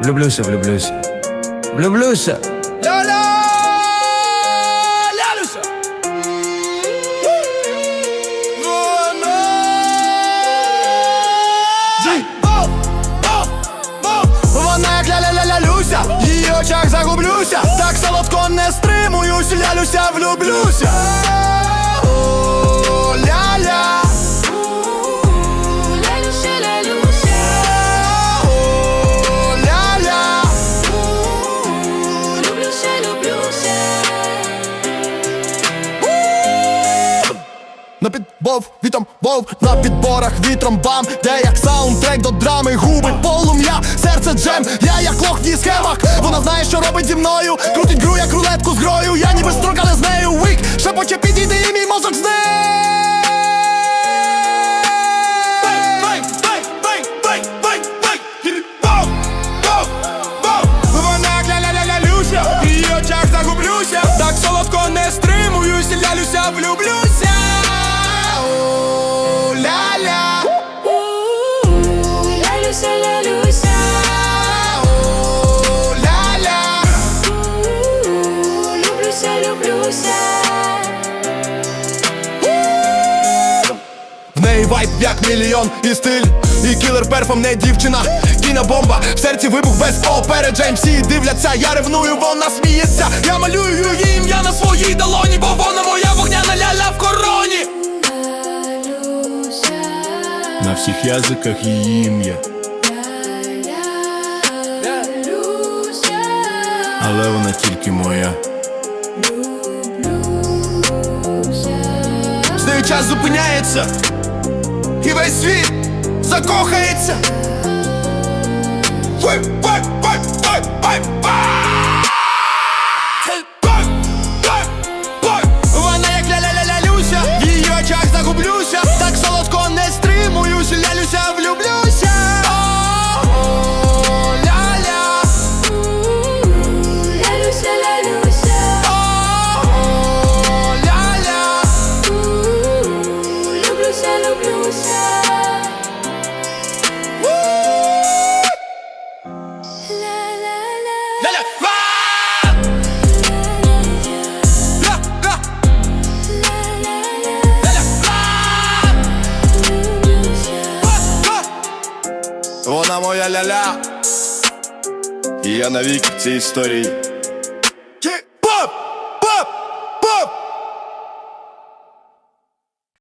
Влюблюся, влюблюся. Влюблюся. Ля-ля! Лялюся! Вона як ля-ля-ля-ля-люся, в її очах загублюся, так солодко не стримуюсь, лялюся, влюблюся. На підбов, вітром вов, на підборах вітром бам, де як саундтрек до драми, губи, полум'я, серце джем, я як лох в її схемах, вона знає, що робить зі мною, крутить гру, як рулетку з грою, я ніби строка не з нею, вик, шепоче підійди і мій мозок з в її очах загублюся, так солодко не стримуюсь, лялюся, влюблюся. В неї вайб як мільйон і стиль, і кілер перфом не дівчина, кінобомба, в серці вибух без попереджень Всі дивляться, я ревную, вона сміється. Я малюю її ім'я на своїй долоні, бо вона моя вогняна ляля в короні. На всіх язиках її ім'я, але вона тільки моя. Час зупиняється, і весь світ закохається. Вона моя ля-ля І я навіки в цій історії.